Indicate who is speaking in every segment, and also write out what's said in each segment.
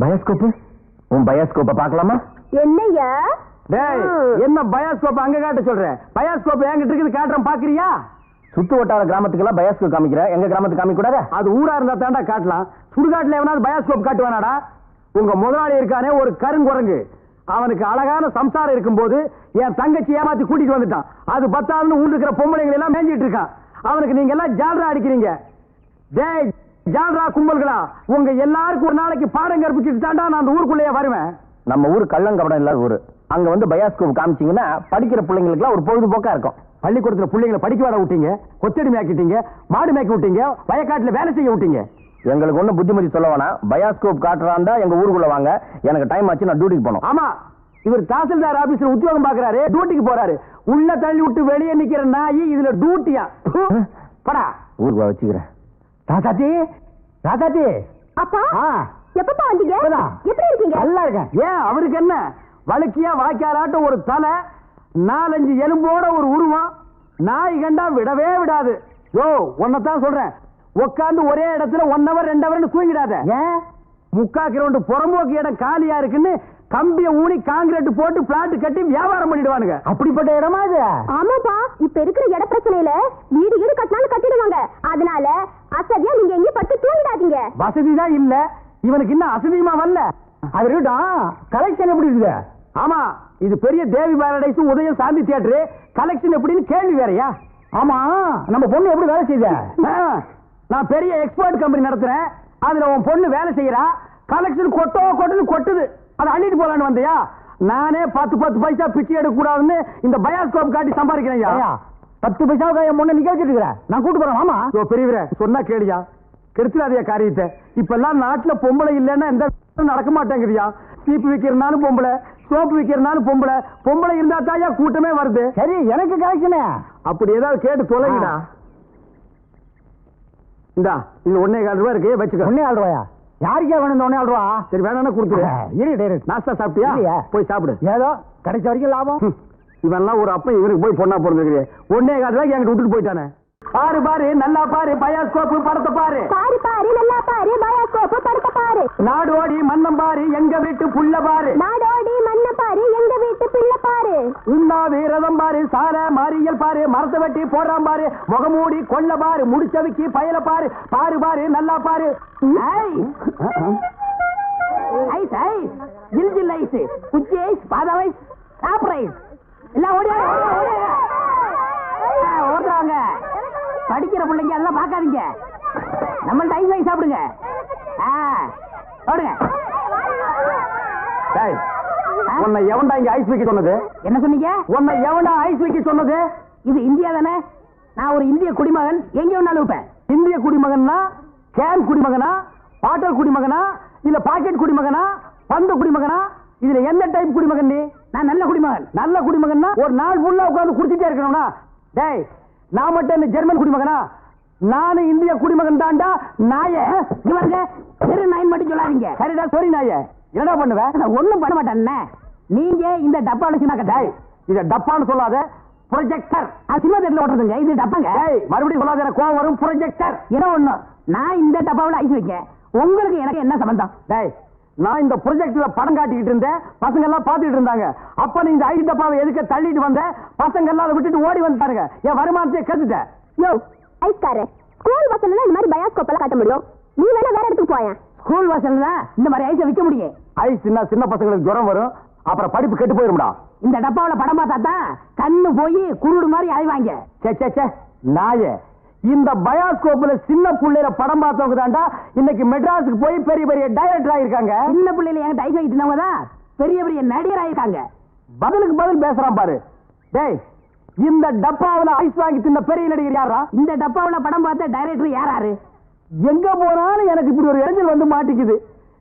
Speaker 1: பயோஸ்கோப்பு? உன் பயோஸ்கோப்பை பார்க்கலாமா?
Speaker 2: என்னய்யா?
Speaker 3: டேய். என்ன பயாஸ்கோப் அங்க காட்ட சொல்ற? பயாஸ்கோப் என்கிட்ட இருக்குது காட்டுறேன் பாக்குறியா
Speaker 1: சுத்து வட்டார கிராமத்துக்கெல்லாம் பயோஸ்கோப் காமிக்கிற. எங்க கிராமத்துக்கு காமிக்க கூடாதா
Speaker 3: அது ஊரா இருந்தா தாண்டா காட்டலாம். சுடுகாட்டுல எவனாவது பயாஸ்கோப் காட்டுவானாடா? உங்க முதலாளி இருக்கானே ஒரு கருங்குரங்கு. அவனுக்கு அழகான சம்சாரம் இருக்கும்போது என் தங்கச்சி ஏமாத்தி கூட்டிட்டு வந்துட்டான். அது பத்தாதுன்னு ஊர் இருக்கிற பொம்பளைங்களை எல்லாம் மேஞ்சிட்டு இருக்கான். அவனுக்கு நீங்க எல்லாம் ஜால்ரா அடிக்கிறீங்க. டேய் ஜால்ரா கும்பல்களா உங்க எல்லாருக்கும் ஒரு நாளைக்கு பாடம் கற்பிச்சுட்டு தாண்டா நான் அந்த ஊருக்குள்ளேயே வருவேன்.
Speaker 1: நம்ம ஊர் கள்ளங்கபடம் இல்லாத ஊரு. அங்க வந்து பயோஸ்கோப் காமிச்சீங்கன்னா படிக்கிற பிள்ளைங்களுக்குலாம் ஒரு பொழுதுபோக்கா இருக்கும்.
Speaker 3: பள்ளிக்கூடத்துல பிள்ளைங்களை படிக்க வர விட்டீங்க கொத்தடி மேய்க்கிட்டீங்க மாடு மேய்க்க விட்டீங்க வயக்காட்டுல வேலை செய்ய விட்டீங்க.
Speaker 1: எங்களுக்கு ஒன்றும் புத்திமதி சொல்ல வேணாம். பயோஸ்கோப் காட்டுறாண்டா எங்க ஊருக்குள்ள வாங்க. எனக்கு டைம் ஆச்சு நான் டியூட்டிக்கு போகணும்.
Speaker 3: ஆமா இவர் தாசில்தார் ஆபீஸ்ல உத்தியோகம் பாக்குறாரு டியூட்டிக்கு போறாரு. உள்ள தள்ளி விட்டு வெளியே நிக்கிற நாய் இதுல டியூட்டியா. படா.
Speaker 1: ஊருக்கு வச்சுக்கிறேன்.
Speaker 3: ராசாத்தி ராசாத்தி
Speaker 2: அப்பா எப்பப்பா வந்தீங்க. எப்படி இருக்கீங்க?
Speaker 3: நல்லா இருக்கேன். ஏன் அவருக்கு என்ன? வழுக்கியா வாய்க்காலாட்டம் ஒரு தலை நாலஞ்சு எலும்போட ஒரு உருவம் நாய் கண்டா விடவே விடாது. யோ தான் சொல்றேன். உட்காந்து ஒரே இடத்துல ஒன் ஹவர் ரெண்டு ஹவர் தூங்கிடாத. ஏன்? முக்கா கிரவுண்ட் புறம்போக்கு இடம் காலியா இருக்குன்னு கம்பிய ஊனி காங்கிரீட் போட்டு பிளாட் கட்டி வியாபாரம் பண்ணிடுவானுங்க. அப்படிப்பட்ட இடமா இது?
Speaker 2: ஆமாப்பா இப்ப இருக்கிற இட பிரச்சனையில வீடு வீடு கட்டினாலும் கட்டிடுவாங்க. அதனால அசதியா நீங்க எங்கேயும் படுத்து தூங்கிடாதீங்க.
Speaker 3: வசதி தான் இல்ல. இவனுக்கு இன்னும் அசதியுமா வரல? அது இருக்கட்டும். கலெக்ஷன் எப்படி இருக்குது? ஆமா இது பெரிய தேவி பாரடைஸ் உதயம் சாந்தி தியேட்டர் கலெக்ஷன் எப்படின்னு கேள்வி வேறயா? ஆமா நம்ம பொண்ணு எப்படி வேலை செய்த? நான் பெரிய எக்ஸ்போர்ட் கம்பெனி நடத்துறேன். அதுல உன் பொண்ணு வேலை செய்யறா. கலெக்ஷன் கொட்டோ கொட்டுன்னு கொட்டுது. அதை அள்ளிட்டு போலான்னு வந்தியா? நானே பத்து பத்து பைசா பிச்சை எடுக்க கூடாதுன்னு இந்த பயாஸ்கோப் காட்டி சம்பாதிக்கிறேன் பத்து பைசாவுக்கு என் முன்ன நிக்க வச்சிட்டு நான் கூட்டு போறேன் ஆமா பெரியவரே சொன்னா கேளியா கெடுத்துடாதயா காரியத்தை. இப்ப எல்லாம் நாட்டுல பொம்பளை இல்லைன்னா எந்த நடக்க மாட்டேங்குதுயா சீப்பு விக்கிறனாலும் பொம்பளை சோப்பு விக்கிறனாலும் பொம்பளை. பொம்பளை இருந்தா தாயா கூட்டமே வருது. சரி எனக்கு கலெக்ஷனே. அப்படி ஏதாவது கேட்டு தொலைங்கடா. இந்தா இது ஒன்னே கால் ரூபா இருக்கு வச்சுக்க. ஒன்னே கால் ரூபாயா? யாருக்கே வேணும் ஒன்னே சரி வேணாம்னா கொடுத்துரு. இரு நாஸ்தா சாப்பிட்டியா? போய் சாப்பிடு. ஏதோ கிடைச்ச வரைக்கும் லாபம். இவன்லாம் ஒரு அப்பன் இவனுக்கு போய் பொண்ணா பிறந்திருக்கிறேன் ஒன்னே கால் ரூபாய்க்கு என்கிட்ட விட்டுட்டு போயிட்டானே. பாரு பாரு நல்லா பாரு பயாஸ்கோப்பு படத்தை பாரு.
Speaker 2: பாரு பாரு நல்லா பாரு பயாஸ்கோப்பு படுத்த பாரு.
Speaker 3: நாடோடி மன்னம் பாரு எங்க வீட்டு புள்ள பாரு.
Speaker 2: நாடோடி இன்னா
Speaker 3: வீரதம் ரதம் பாரு சார மாரியல் பாரு மரத்தை வெட்டி போடுறான் பாரு முகமூடி கொல்ல பாரு முடிச்சதுக்கு பயல பாரு பாரு பாரு நல்லா பாரு. ஐஸ் ஐஸ் ஜில் ஜில் ஐஸ் குச்சி ஐஸ் பாதா ஐஸ் சாப்பிட்ற ஐஸ். எல்லாம் ஓடி ஓடுறாங்க. படிக்கிற பிள்ளைங்க அதெல்லாம் பார்க்காதீங்க. நம்மள்ட்ட ஐஸ் ஐஸ் சாப்பிடுங்க. ஆ ஓடுங்க. டேய் உன்னை எவன்டா இங்க ஐஸ் வைக்க சொன்னது?
Speaker 4: என்ன சொன்னீங்க?
Speaker 3: உன்னை எவன்டா ஐஸ் வைக்க சொன்னது?
Speaker 4: இது இந்தியா தானே? நான் ஒரு இந்திய குடிமகன். எங்க வேணாலும் வைப்பேன்
Speaker 3: இந்திய குடிமகன்னா? கேன் குடிமகனா? பாட்டல் குடிமகனா? இல்ல பாக்கெட் குடிமகனா? பந்து குடிமகனா? இதுல எந்த டைப் குடிமகன் நீ?
Speaker 4: நான் நல்ல குடிமகன்.
Speaker 3: நல்ல குடிமகன்னா ஒரு நாள் ஃபுல்லா உட்கார்ந்து குடிச்சிட்டே இருக்கணும்னா? டேய் நான் மட்டும் இந்த ஜெர்மன் குடிமகனா? நானும் இந்திய குடிமகன் தாண்டா நாய.
Speaker 4: இங்க பாருங்க தெரு நாயின் மட்டும் சொல்லாதீங்க.
Speaker 3: சரிடா சரி நாய. என்னடா பண்ணுவ?
Speaker 4: நான் ஒண்ணும் பண்ண மாட்டேன் அண்ணே. நீங்க இந்த டப்பால சின்ன
Speaker 3: டேய் இத டப்பான்னு சொல்லாத ப்ரொஜெக்டர்
Speaker 4: அது சினிமா தேட்டர்ல ஓட்டுறதுங்க. இது டப்பாங்க.
Speaker 3: டேய் மறுபடியும் சொல்லாத எனக்கு கோவம் வரும். ப்ரொஜெக்டர்
Speaker 4: ஏதோ ஒண்ணு? நான் இந்த டப்பாவில் ஐஸ் வைக்கேன். உங்களுக்கு எனக்கு என்ன சம்பந்தம்?
Speaker 3: டேய் நான் இந்த ப்ரொஜெக்ட்ல படம் காட்டிக்கிட்டு இருந்தேன். பசங்க எல்லாம் பார்த்துட்டு இருந்தாங்க. அப்ப நீ இந்த ஐடி டப்பாவை எதுக்க தள்ளிட்டு வந்த? பசங்க எல்லாம் அதை விட்டுட்டு ஓடி வந்துட்டாருங்க என் வருமானத்தையே கெடுத்துட்டேன்
Speaker 2: யோ ஐஸ்காரர் ஸ்கூல் பசங்க இந்த மாதிரி பயாஸ்கோப் எல்லாம் காட்ட முடியும். நீ வேணா வேற இடத்துக்கு போயேன்.
Speaker 4: ஸ்கூல் வாசல்ல இந்த மாதிரி ஐஸை விற்க முடியும்
Speaker 3: ஐஸ் சின்ன பசங்களுக்கு ஜுரம் வரும். அப்புறம் படிப்பு கெட்டு போயிரும்டா.
Speaker 4: இந்த டப்பாவில் படம் பார்த்தா தான் கண்ணு போய் குருடு மாதிரி அலைவாங்க
Speaker 3: சே சே சே நாயே. இந்த பயாஸ்கோப்ல சின்ன புள்ளையில படம் பார்த்தவங்க தாண்டா இன்னைக்கு மெட்ராஸுக்கு போய் பெரிய பெரிய டைரக்டர் ஆயிருக்காங்க
Speaker 4: சின்ன என்கிட்ட ஐஸ் வைக்கிட்டு இருந்தவங்க தான் பெரிய பெரிய நடிகர் ஆயிருக்காங்க
Speaker 3: பதிலுக்கு பதில் பேசுறான் பாரு. டேய் இந்த டப்பாவுல ஐஸ் வாங்கி தின்ன பெரிய நடிகர் யாரா
Speaker 4: இந்த டப்பாவில் படம் பார்த்த டைரக்டர் யாராரு
Speaker 3: எங்க போனாலும் எனக்கு இப்படி ஒரு இடைஞ்சல் வந்து மாட்டிக்குது.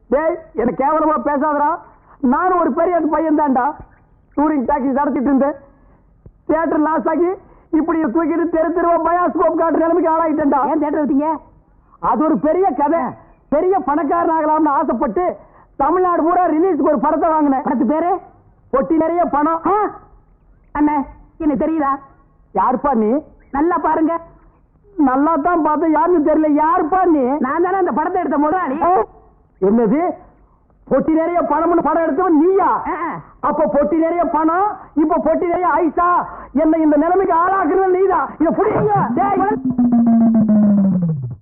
Speaker 3: டேய் எனக்கு கேவலமா பேசாதடா. நானும் ஒரு பெரிய பையன் தான்டா. டூரிங் டாக்ஸி நடத்திட்டு இருந்தேன். தியேட்டர் லாஸ் ஆகி இப்படி தூக்கிட்டு தெரு தெருவா பயாஸ்கோப் காட்டுற நிலைமைக்கு ஆளாயிட்டேன்டா.
Speaker 4: ஏன் தேட்டர் விட்டீங்க
Speaker 3: அது ஒரு பெரிய கதை. பெரிய பணக்காரன் ஆகலாம்னு ஆசைப்பட்டு தமிழ்நாடு பூரா ரிலீஸ்க்கு ஒரு படத்தை வாங்கினேன்.
Speaker 4: படத்து பேரு?
Speaker 3: பொட்டி நிறைய பணம்.
Speaker 4: அண்ணே எனக்கு தெரியுதா?
Speaker 3: யாருப்பா நீ?
Speaker 4: நல்லா பாருங்க.
Speaker 3: நல்லா தான் பார்த்தேன் யாருன்னு தெரியல. யாருப்பா நீ?
Speaker 4: நான் தானே அந்த படத்தை எடுத்த முதலாளி.
Speaker 3: என்னது? பொட்டி நிறைய பணம்னு படம் எடுத்தவன் நீயா. அப்ப பொட்டி நிறைய பணம் இப்ப பொட்டி நிறைய ஐசா என்ன இந்த நிலைமைக்கு ஆளாக்குறது நீதான். இத புரியுங்க